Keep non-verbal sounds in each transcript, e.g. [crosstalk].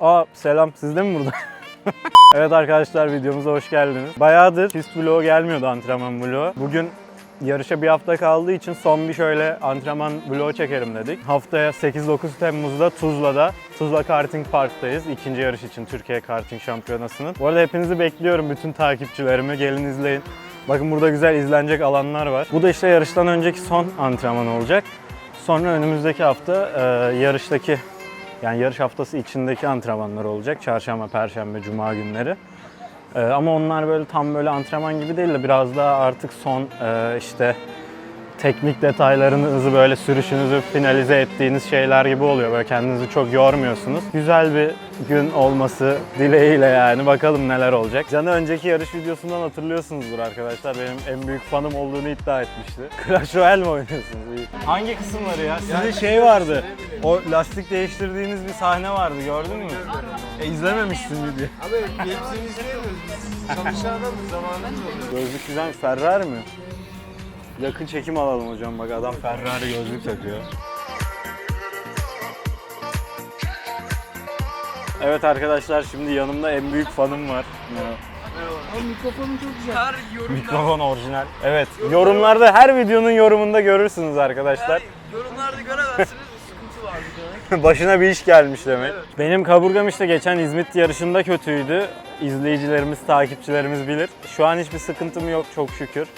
Aa selam siz de mi burada? [laughs] evet arkadaşlar videomuza hoş geldiniz. Bayağıdır pist vlogu gelmiyordu antrenman vlogu. Bugün yarışa bir hafta kaldığı için son bir şöyle antrenman vlogu çekelim dedik. Haftaya 8-9 Temmuz'da Tuzla'da Tuzla Karting Park'tayız. ikinci yarış için Türkiye Karting Şampiyonası'nın. Bu arada hepinizi bekliyorum bütün takipçilerimi. Gelin izleyin. Bakın burada güzel izlenecek alanlar var. Bu da işte yarıştan önceki son antrenman olacak. Sonra önümüzdeki hafta e, yarıştaki yani yarış haftası içindeki antrenmanlar olacak. Çarşamba, Perşembe, Cuma günleri. Ee, ama onlar böyle tam böyle antrenman gibi değil de biraz daha artık son e, işte teknik detaylarınızı böyle sürüşünüzü finalize ettiğiniz şeyler gibi oluyor. Böyle kendinizi çok yormuyorsunuz. Güzel bir gün olması dileğiyle yani bakalım neler olacak. Can'ı önceki yarış videosundan hatırlıyorsunuzdur arkadaşlar. Benim en büyük fanım olduğunu iddia etmişti. [laughs] Clash Royale mi oynuyorsunuz? İyi. Hangi kısımları ya? Sizin şey vardı. O lastik değiştirdiğiniz bir sahne vardı gördün mü? E izlememişsin video. Abi hepsini izleyemiyoruz biz. Çalışan adamız zamanımız oluyor. Gözlük güzelmiş. Ferrari mi? Yakın çekim alalım hocam. Bak adam Ferrari gözlük takıyor. Evet arkadaşlar şimdi yanımda en büyük fanım var. Abi mikrofonun çok güzel. Mikrofon orijinal. Evet. Yorumlarda her videonun yorumunda görürsünüz arkadaşlar. Yorumlarda göremezsiniz bir sıkıntı var demek. [laughs] Başına bir iş gelmiş demek. Benim kaburgam işte geçen İzmit yarışında kötüydü. İzleyicilerimiz, takipçilerimiz bilir. Şu an hiçbir sıkıntım yok çok şükür.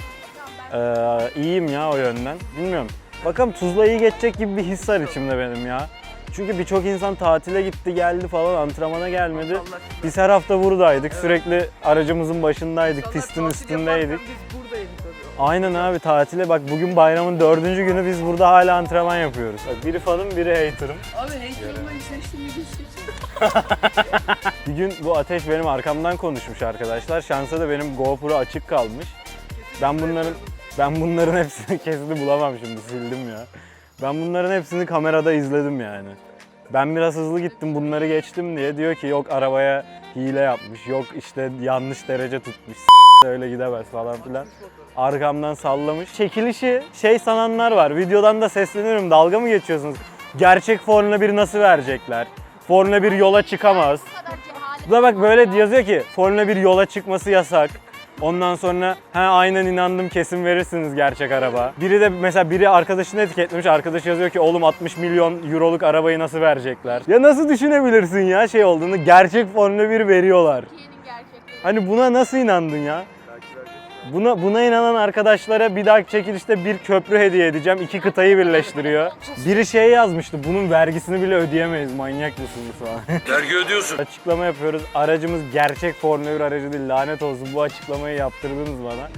Ee, iyiyim ya o yönden. Bilmiyorum. Bakalım Tuzla'yı geçecek gibi bir his var içimde benim ya. Çünkü birçok insan tatile gitti geldi falan antrenmana gelmedi. Biz her hafta buradaydık. Sürekli aracımızın başındaydık, pistin üstündeydik. Biz buradaydık tabii. Aynen abi tatile bak bugün bayramın dördüncü günü biz burada hala antrenman yapıyoruz. Bak biri fanım biri haterım. Abi heykelimden seçtim bir gün. [laughs] Bir gün bu ateş benim arkamdan konuşmuş arkadaşlar. Şansa da benim GoPro açık kalmış. Ben bunların ben bunların hepsini [laughs] kesidi bulamam şimdi sildim ya. Ben bunların hepsini kamerada izledim yani. Ben biraz hızlı gittim bunları geçtim diye diyor ki yok arabaya hile yapmış, yok işte yanlış derece tutmuş, öyle gidemez falan filan. Arkamdan sallamış. Çekilişi şey sananlar var. Videodan da sesleniyorum. Dalga mı geçiyorsunuz? Gerçek Formula 1 nasıl verecekler? Formula 1 yola çıkamaz. Bu da bak böyle yazıyor ki Formula 1 yola çıkması yasak. Ondan sonra ha aynen inandım kesin verirsiniz gerçek araba. Biri de mesela biri arkadaşını etiketlemiş. Arkadaş yazıyor ki oğlum 60 milyon euroluk arabayı nasıl verecekler? Ya nasıl düşünebilirsin ya şey olduğunu? Gerçek Formula 1 veriyorlar. Hani buna nasıl inandın ya? Buna buna inanan arkadaşlara bir dahaki çekilişte bir köprü hediye edeceğim. İki kıtayı birleştiriyor. Biri şey yazmıştı. Bunun vergisini bile ödeyemeyiz. Manyak mısınız falan. [laughs] Vergi ödüyorsun. Açıklama yapıyoruz. Aracımız gerçek Formula 1 aracı değil. Lanet olsun bu açıklamayı yaptırdınız bana.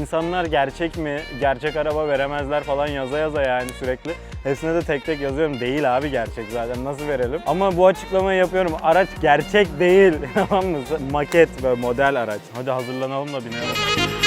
İnsanlar gerçek mi, gerçek araba veremezler falan yaza yaza yani sürekli. Hepsine de tek tek yazıyorum. Değil abi gerçek zaten nasıl verelim? Ama bu açıklamayı yapıyorum. Araç gerçek değil. [laughs] Tamam mı? Maket ve model araç. Hadi hazırlanalım da binelim.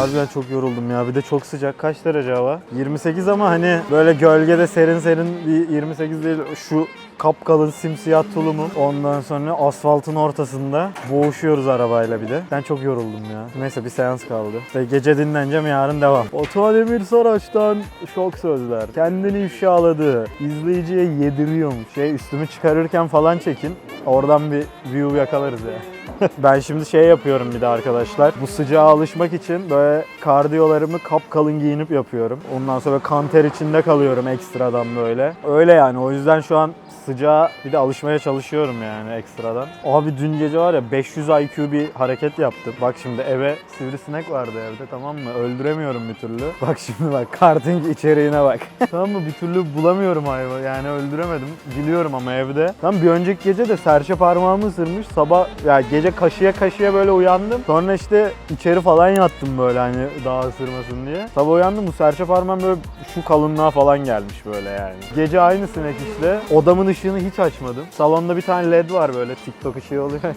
Harbiden çok yoruldum ya. Bir de çok sıcak. Kaç derece hava? 28 ama hani böyle gölgede serin serin bir 28 değil. Şu kapkalın simsiyah tulumum. Ondan sonra asfaltın ortasında boğuşuyoruz arabayla bir de. Ben çok yoruldum ya. Neyse bir seans kaldı. Ve gece dinleneceğim yarın devam. Otuan Emir Saraç'tan şok sözler. Kendini ifşaladı. İzleyiciye yediriyormuş. Şey üstümü çıkarırken falan çekin. Oradan bir view yakalarız ya. [laughs] ben şimdi şey yapıyorum bir de arkadaşlar. Bu sıcağa alışmak için böyle kardiyolarımı kapkalın giyinip yapıyorum. Ondan sonra kanter içinde kalıyorum ekstradan böyle. Öyle yani o yüzden şu an sıcağa bir de alışmaya çalışıyorum yani ekstradan. Abi dün gece var ya 500 IQ bir hareket yaptım. Bak şimdi eve sivrisinek vardı evde tamam mı? Öldüremiyorum bir türlü. [laughs] Bak şimdi bak karting içeriğine bak. [laughs] tamam mı? Bir türlü bulamıyorum hayvanı. Yani öldüremedim. Biliyorum ama evde. Tam bir önceki gece de serçe parmağımı ısırmış. Sabah ya gece kaşıya kaşıya böyle uyandım. Sonra işte içeri falan yattım böyle hani daha ısırmasın diye. Sabah uyandım bu serçe parmağım böyle şu kalınlığa falan gelmiş böyle yani. Gece aynı sinek işte. Odamın ışığını hiç açmadım. Salonda bir tane led var böyle TikTok ışığı oluyor. [laughs]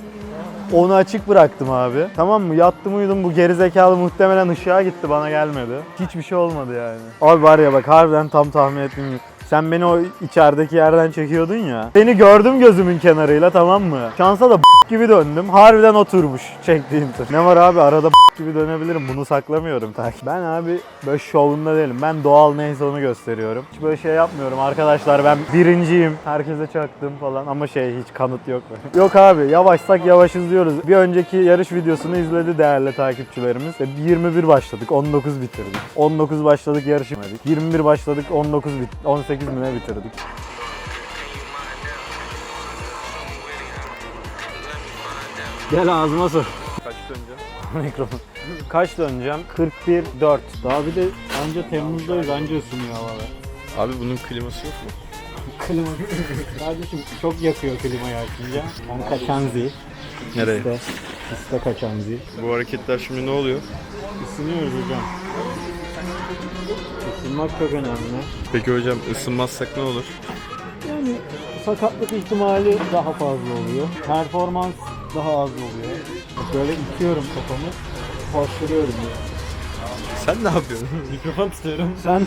Onu açık bıraktım abi. Tamam mı? Yattım uyudum bu gerizekalı muhtemelen ışığa gitti bana gelmedi. Hiçbir şey olmadı yani. Abi var ya bak harbiden tam tahmin ettiğim gibi. Sen beni o içerideki yerden çekiyordun ya. Seni gördüm gözümün kenarıyla tamam mı? Şansa da gibi döndüm. Harbiden oturmuş çektiğim tır. Ne var abi arada gibi dönebilirim. Bunu saklamıyorum takip. Ben abi böyle şovunda değilim. Ben doğal neyse onu gösteriyorum. Hiç böyle şey yapmıyorum. Arkadaşlar ben birinciyim. Herkese çaktım falan ama şey hiç kanıt yok. [laughs] yok abi yavaşsak yavaşız diyoruz. Bir önceki yarış videosunu izledi değerli takipçilerimiz. E, 21 başladık 19 bitirdik. 19 başladık yarışı bitmedik. 21 başladık 19 bit 18 mi ne bitirdik. Gel ağzıma sor. Kaç döneceğim? [laughs] Mikrofon. Kaç döneceğim? 41 4. Daha bir de anca Temmuz'dayız anca ısınıyor havalar. Abi bunun kliması yok mu? Klima. [laughs] Kardeşim çok yakıyor klimayı açınca. Ben kaçan zil. Nereye? İşte, işte kaçan zil. Bu hareketler şimdi ne oluyor? Isınıyoruz hocam. Isınmak çok önemli. Peki hocam ısınmazsak ne olur? Yani sakatlık ihtimali daha fazla oluyor. Performans daha az oluyor. Böyle itiyorum kafamı. Koşturuyorum ya. Sen ne yapıyorsun? [laughs] Mikrofon tutuyorum. Sen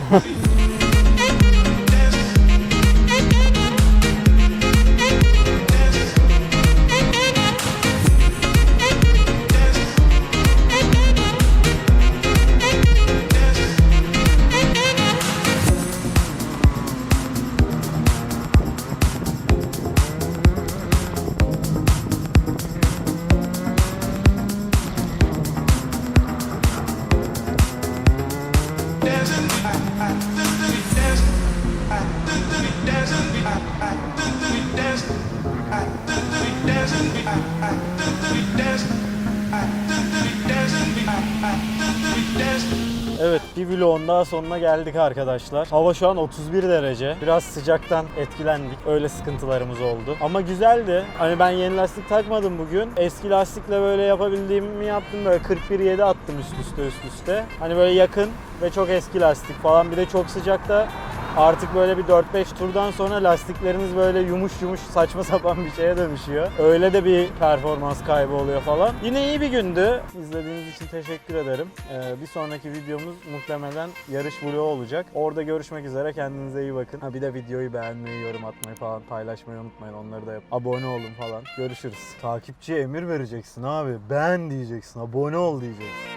Evet bir vlogun daha sonuna geldik arkadaşlar. Hava şu an 31 derece. Biraz sıcaktan etkilendik. Öyle sıkıntılarımız oldu. Ama güzeldi. Hani ben yeni lastik takmadım bugün. Eski lastikle böyle yapabildiğimi yaptım. Böyle 41.7 attım üst üste üst üste. Hani böyle yakın ve çok eski lastik falan. Bir de çok sıcakta Artık böyle bir 4-5 turdan sonra lastikleriniz böyle yumuş yumuş saçma sapan bir şeye dönüşüyor. Öyle de bir performans kaybı oluyor falan. Yine iyi bir gündü. İzlediğiniz için teşekkür ederim. Ee, bir sonraki videomuz muhtemelen yarış vlogu olacak. Orada görüşmek üzere. Kendinize iyi bakın. Ha, bir de videoyu beğenmeyi, yorum atmayı falan paylaşmayı unutmayın. Onları da yap. Abone olun falan. Görüşürüz. Takipçiye emir vereceksin abi. Beğen diyeceksin. Abone ol diyeceksin.